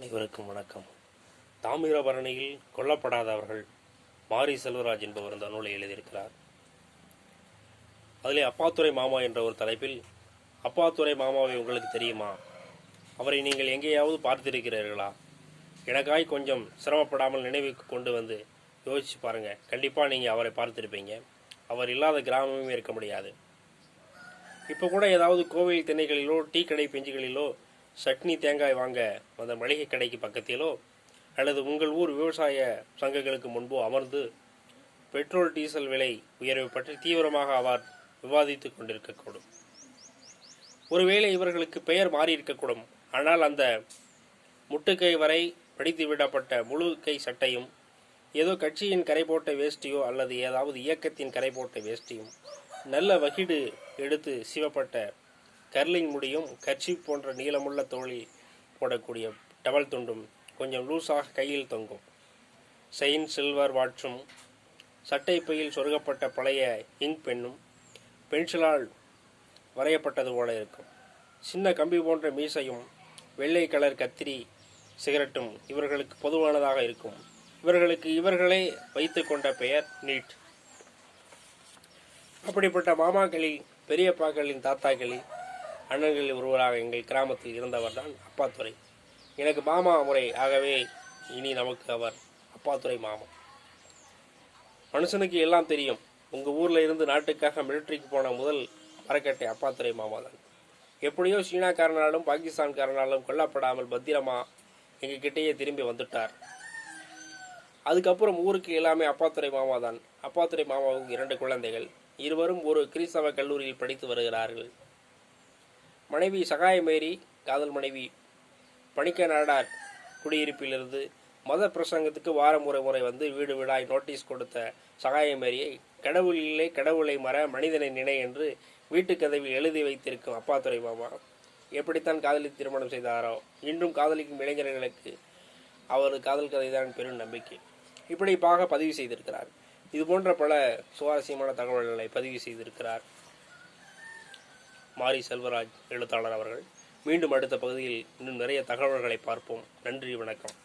அனைவருக்கும் வணக்கம். தாமிரபரணியில் கொல்லப்படாதவர்கள் மாரி செல்வராஜ் என்பவர் இந்த நூலை எழுதியிருக்கிறார். அதிலே அப்பாத்துரை மாமா என்ற ஒரு தலைப்பில் அப்பாத்துரை மாமாவை உங்களுக்கு தெரியுமா? அவரை நீங்கள் எங்கேயாவது பார்த்திருக்கிறீர்களா? எனக்காய் கொஞ்சம் சிரமப்படாமல் நினைவுக்கு கொண்டு வந்து யோசிச்சு பாருங்கள் கண்டிப்பாக நீங்கள் அவரை பார்த்துருப்பீங்க. அவர் இல்லாத கிராமமே இருக்க முடியாது. இப்போ கூட ஏதாவது கோவில் திணைகளிலோ டீ கடை பெஞ்சுகளிலோ சட்னி தேங்காய் வாங்க அந்த மளிகை கடைக்கு பக்கத்திலோ அல்லது உங்கள் ஊர் விவசாய சங்கங்களுக்கு முன்போ அமர்ந்து பெட்ரோல் டீசல் விலை உயர்வு பற்றி தீவிரமாக அவர் விவாதித்து கொண்டிருக்கக்கூடும். ஒருவேளை இவர்களுக்கு பெயர் மாறியிருக்கக்கூடும். ஆனால் அந்த முட்டுக்கை வரை படித்து விடப்பட்ட முழு கை சட்டையும் ஏதோ கட்சியின் கரை போட்ட வேஷ்டியோ அல்லது ஏதாவது இயக்கத்தின் கரை போட்ட வேஷ்டியும் நல்ல வகிடு எடுத்து சிவப்பட்ட கர்லிங் முடியும் கர்ச்சி போன்ற நீளமுள்ள தோழி போடக்கூடிய டவல் துண்டும் கொஞ்சம் லூஸாக கையில் தொங்கும். செயின் சில்வர் வாட்சும் சட்டை பையில் சொருகப்பட்ட பழைய இங்க் பெண்ணும் பென்சிலால் வரையப்பட்டது போல இருக்கும். சின்ன கம்பி போன்ற மீசையும் வெள்ளை கலர் கத்திரி சிகரெட்டும் இவர்களுக்கு பொதுவானதாக இருக்கும். இவர்களுக்கு இவர்களே வைத்து கொண்ட பெயர் நீட். அப்படிப்பட்ட மாமாக்களில் பெரியப்பாக்களின் தாத்தாக்களில் அண்ணன்களில் ஒருவராக எங்கள் கிராமத்தில் இருந்தவர் தான் அப்பாத்துறை. எனக்கு மாமா முறை ஆகவே இனி நமக்கு அவர் அப்பாத்துறை மாமா. மனுஷனுக்கு எல்லாம் தெரியும். உங்கள் ஊரில் இருந்து நாட்டுக்காக மிலிட்ரிக்கு போன முதல் மரக்கட்டை அப்பாத்துறை மாமா தான் எப்படியோ சீனாக்காரனாலும் பாகிஸ்தான்காரனாலும் கொல்லப்படாமல் பத்திரமா எங்கள் கிட்டேயே திரும்பி வந்துட்டார். அதுக்கப்புறம் ஊருக்கு எல்லாமே அப்பாத்துறை மாமா தான் அப்பாத்துறை மாமாவுக்கு இரண்டு குழந்தைகள். இருவரும் ஒரு கிறிஸ்தவ கல்லூரியில் படித்து வருகிறார்கள். மனைவி சகாயமேரி காதல் மனைவி பணிக்க நாடார் குடியிருப்பிலிருந்து மத பிரசங்கத்துக்கு வாரம் ஒரு முறை வந்து வீடு வீடாய் நோட்டீஸ் கொடுத்த சகாயமேரியை கடவுளிலே கடவுளை மற மனிதனை நினை என்று வீட்டு கதவில் எழுதி வைத்திருக்கும் அப்பாத்துறை மாமா. எப்படித்தான் காதலி திருமணம் செய்தாரோ இன்றும் காதலிக்கும் இளைஞர்களுக்கு அவர் காதல் கதை தான் பெரும் நம்பிக்கை. இப்படிப்பாக பதிவு செய்திருக்கிறார். இது போன்ற பல சுவாரஸ்யமான தகவல்களை பதிவு செய்திருக்கிறார். மாரி செல்வராஜ் எழுத்தாளர் அவர்கள். மீண்டும் அடுத்த பகுதியில் இன்னும் நிறைய தகவல்களை பார்ப்போம். நன்றி வணக்கம்.